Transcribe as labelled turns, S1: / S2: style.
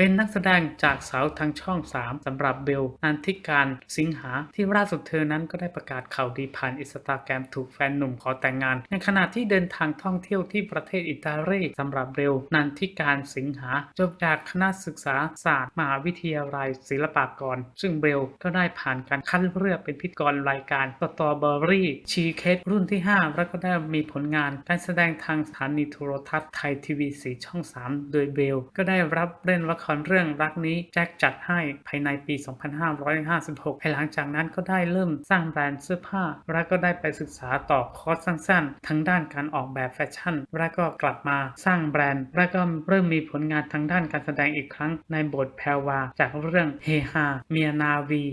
S1: เป็นนักแสดงจากสาวทางช่อง 3สำหรับเบลนันทิการสิงหาที่ล่าสุดเธอนั้นก็ได้ประกาศข่าวดีผ่านอินสตาแกรมถูกแฟนหนุ่มขอแต่งงาน ในขณะที่เดินทางท่องเที่ยวที่ประเทศอิตาลีสำหรับเบลนันทิการสิงหาจบจากคณะศึกษาศาสตร์มหาวิทยาลัยศิลปากร ซึ่งเบลก็ได้ผ่านการคัดเลือกเป็นพิธีกรรายการสตอเบอรี่ชีเคสรุ่นที่ 5 แล้วก็ได้มีผลงานการแสดงทางสถานีโทรทัศน์ไทยทีวีสีช่อง 3 โดยเบลก็ได้รับเล่นละครเรื่องรักนี้แจ็คจัดให้ภายในปี 2556ภายหลังจากนั้นก็ได้เริ่มสร้างแบรนด์เสื้อผ้า แล้วก็ได้ไปศึกษาต่อคอร์สสั้นๆ ทั้งด้านการออกแบบแฟชั่น แล้วก็กลับมาสร้างแบรนด์ แล้วก็เริ่มมีผลงานทางด้านการแสดงอีกครั้งในบทแพรวาจากเรื่องเฮฮาเมียนาวี